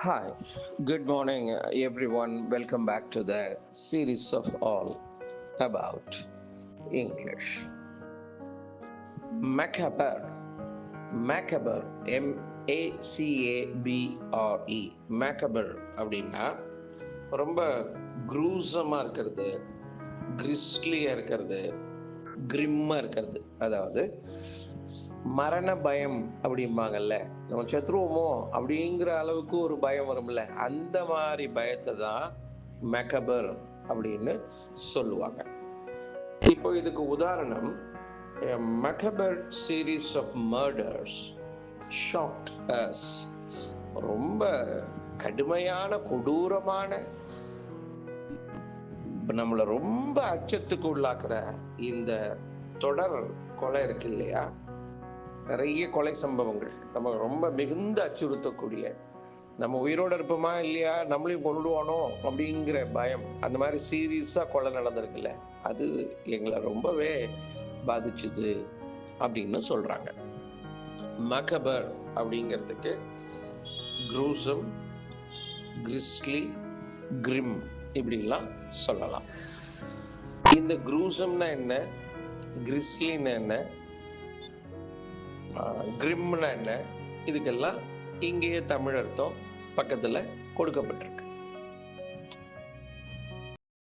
Hi, good morning, uh, everyone. Welcome back to the series of all about English. Macabre, macabre, M A C A B R E, macabre அப்படின்னா ரொம்ப குரூசமாக இருக்கிறது கிறிஸ்லியாக இருக்கிறது கிரிம்மாக இருக்கிறது அதாவது மரண பயம் அப்படிம்பாங்கல்ல. நம்ம செத்துருவோமோ அப்படிங்கிற அளவுக்கு ஒரு பயம் வரும்ல. அந்த மாதிரி பயத்தை தான் மெக்கபர் அப்படின்னு சொல்லுவாங்க. இப்போ இதுக்கு உதாரணம் macabre series of murders shocked us ரொம்ப கடுமையான கொடூரமான நம்மளை ரொம்ப அச்சத்துக்கு உள்ளாக்குற இந்த தொடர் கொலை இருக்கு இல்லையா? நிறைய கொலை சம்பவங்கள். நம்ம ரொம்ப மிகுந்த அச்சுறுத்தக்கூடிய நம்ம உயிரோட இருப்போமா இல்லையா? நம்மளையும் கொண்டுடுவானோ அப்படிங்கிற பயம். அந்த மாதிரி சீரியஸா கொலை நடந்திருக்குல்ல அது எங்களை ரொம்பவே பாதிச்சுது அப்படின்னு சொல்றாங்க. மகபர் அப்படிங்கிறதுக்கு குரூசம் கிறிஸ்லி கிரிம் இப்படிலாம் சொல்லலாம். இந்த குரூசம்னா என்ன? கிறிஸ்லின்னு என்ன? கிரிம்னா என்ன? இதுக்கெல்லாம் இங்கேயே தமிழ் அர்த்தம் பக்கத்தில் கொடுக்கப்பட்டிருக்கு.